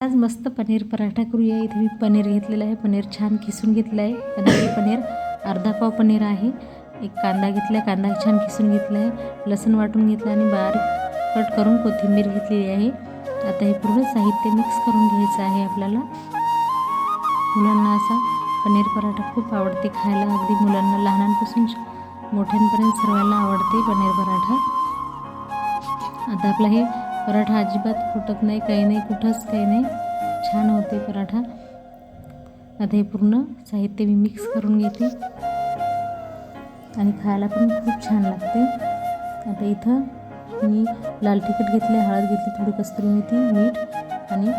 आज मस्त पनीर पराठा करूया. इथे मी पनीर घेतलेलं आहे. पनीर छान किसून घेतलं आहे. पनीर पनीर अर्धा पाव पनीर आहे. एक कांदा घेतला कांदा छान किसून घेतला आहे लसूण वाटून घेतलं आणि बारीक कट करून कोथिंबीर घेतलेली आहे. आता हे पूर्ण साहित्य मिक्स करून घ्यायचं आहे आपल्याला. मुलांना असा पनीर पराठा खूप आवडते खायला. अगदी मुलांना लहानांपासून मोठ्यांपर्यंत सर्वांना आवडते पनीर पराठा. आता आपला हे पराठा अजिबात फुटत नाही काही नाही कुठंच काही नाही. छान होते पराठा. आता हे पूर्ण साहित्य मी मिक्स करून घेते. आणि खायला पण खूप छान लागते. आता इथं मी लाल तिखट घेतले हळद घेतली थोडी कस्तुरी मेथी मीठ आणि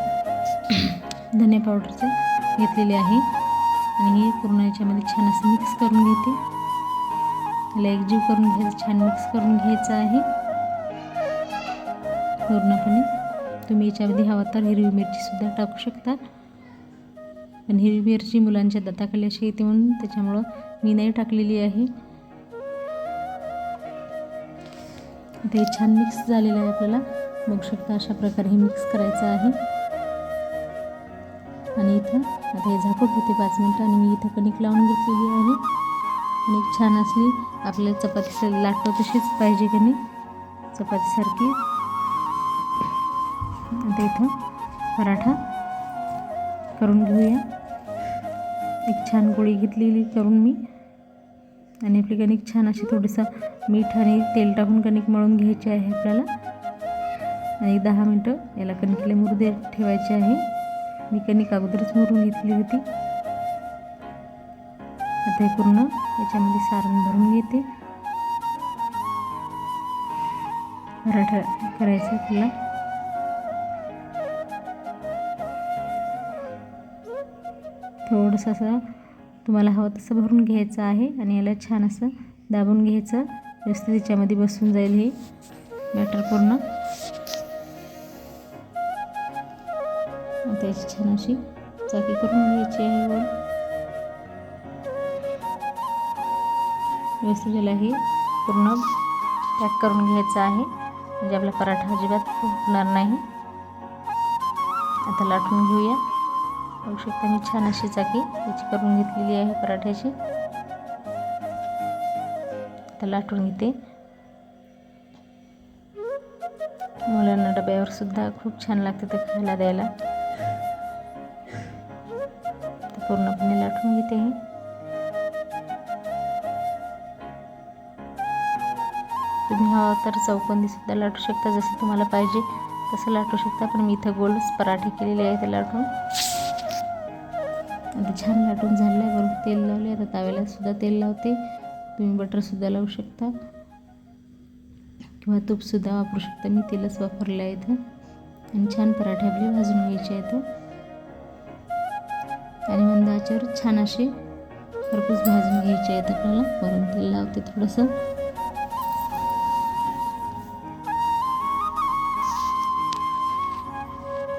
धने पावडरचे घेतलेले आहे. आणि हे पूर्ण याच्यामध्ये छान असं मिक्स करून घेते. त्याला एकजीव करून घ्यायचं छान मिक्स करून घ्यायचं आहे. पूर्णपणे. तुम्ही याच्यामध्ये हवा तर हिरवी मिरचीसुद्धा टाकू शकता. पण हिरवी मिरची मुलांच्या दाताखाली अशी येते म्हणून त्याच्यामुळं मी नाही टाकलेली आहे. आता हे छान मिक्स झालेलं आहे आपल्याला. बघू शकता अशा प्रकारे हे मिक्स करायचं आहे. आणि इथं आता हे झाकूट होते पाच मिनटं आणि मी इथं कणिक लावून घेतलेली आहे. आणि छान असली आपल्याला चपाती लाटतो तशीच पाहिजे कणिक चपातीसारखी. आता इथं पराठा करून घेऊया. एक छान गोळी घेतलेली करून मी. आणि आपली कणिक छान अशी थोडंसं मीठ आणि तेल टाकून कणिक मळून घ्यायची आहे आपल्याला. आणि दहा मिनटं याला कणिकले मुरदे ठेवायचे आहे. मी कणिक अगोदरच मुरून घेतली होती. आता हे पूर्ण याच्यामध्ये सारण भरून घेते. पराठा करायचा आपल्याला. थोडंसं असं तुम्हाला हवं तसं भरून घ्यायचं आहे आणि याला छान असं दाबून घ्यायचं. व्यवस्थित याच्यामध्ये बसून जाईल हे बॅटर पूर्ण. त्याची छान अशी चाकी करून घ्यायची आहे वर. व्यवस्थित याला हे पूर्ण पॅक करून घ्यायचं आहे. म्हणजे आपला पराठा अजिबात फुटणार नाही. आता लाटून घेऊया. पाहू शकता मी छान अशी चाकी याची करून घेतलेली आहे पराठ्याची. आता लाटून घेते. मुलांना डब्यावर सुद्धा खूप छान लागते ते खायला द्यायला. पूर्णपणे लाटून घेते हे. तुम्ही हवा तर चौकोनी सुद्धा लाटू शकता जसं तुम्हाला पाहिजे. तसं लाटू शकता पण मी इथं गोलच पराठे केलेले आहे ते लाटून. आता छान लाटून झालं आहे तेल लावले आता ताव्याला सुद्धा तेल लावते. तुम्ही बटरसुद्धा लावू शकता. किंवा तूपसुद्धा वापरू शकता. मी तेलच वापरलं आहे इथं. आणि छान पराठे आपले भाजून घ्यायचे आहेत. आणि मंदाच्यावर छान असे खरपूस भाजून घ्यायचे आहेत आपल्याला. वरून तेल लावते थोडंसं.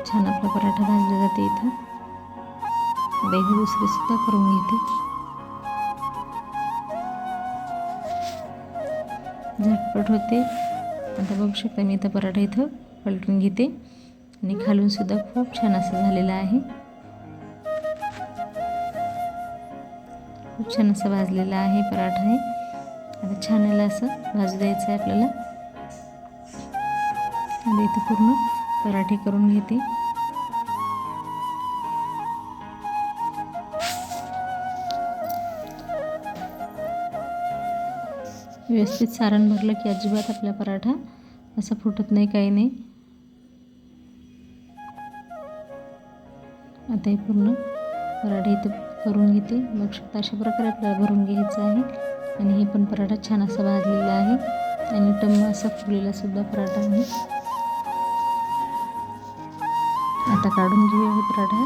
छान आपला पराठा भाजला जाते इथं. वेगळी करून घेते झटपट होते आता बघू शकता मी इथं पराठा इथं पलटून घेते आणि खालूनसुद्धा खूप छान असं झालेलं आहे. खूप छान असं भाजलेलं आहे पराठा आहे आता छान याला असं भाजू द्यायचं आहे आपल्याला. आता इथं पूर्ण पराठे करून घेते. व्यवस्थित सारण भरलं की अजिबात आपला पराठा असा फुटत नाही काही नाही. आता हे पूर्ण पराठा इथं करून घेते. बघू शकता अशा प्रकारे आपल्याला भरून घ्यायचं आहे. आणि हे पण पराठा छान असा भाजलेला आहे. आणि टम्म असा फुगलेला सुद्धा पराठा आहे. आता काढून घेऊया हे पराठा.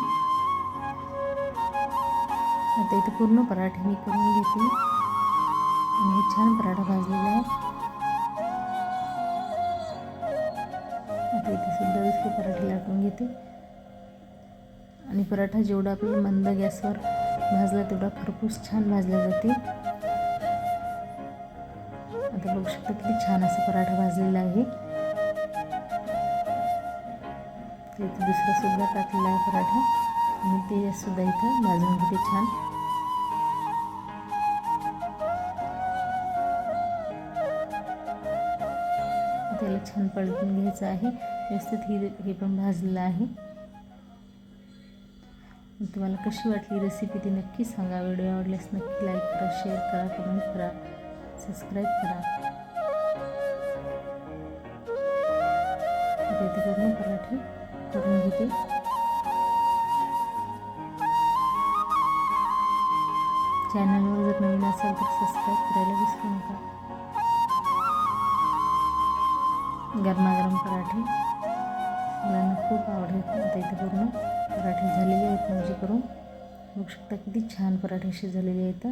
आता इथं पूर्ण पराठे मी करून घेते. आणि छान पराठा भाजलेला आहे. आता इथे सुद्धा दुसरे पराठे लाटून घेते. आणि पराठा जेवढा आपल्याला मंद गॅसवर भाजला तेवढा खरपूस छान भाजला जाते. आता बघू शकता किती छान असा पराठा भाजलेला आहे. इथे दुसरा सुद्धा टाकलेला आहे पराठा. आणि ते सुद्धा इथं भाजून घेते छान. छान पलटून घ्यायचं आहे. व्यवस्थित ही हे पण भाजलेलं आहे. तुम्हाला कशी वाटली रेसिपी ती नक्की सांगा. व्हिडिओ आवडल्यास नक्की लाईक करा शेअर करा कमेंट करा सबस्क्राईब करा. करून पराठे करून घेते. चॅनलवर जर नवीन असाल तर सबस्क्राईब करायला विसरू नका. गरमागरम पराठे. मुलांना खूप आवडले आता इथे पूर्ण पराठे झालेले आहेत माझे करून. बघू शकता किती छान पराठे असे झालेले आहेत.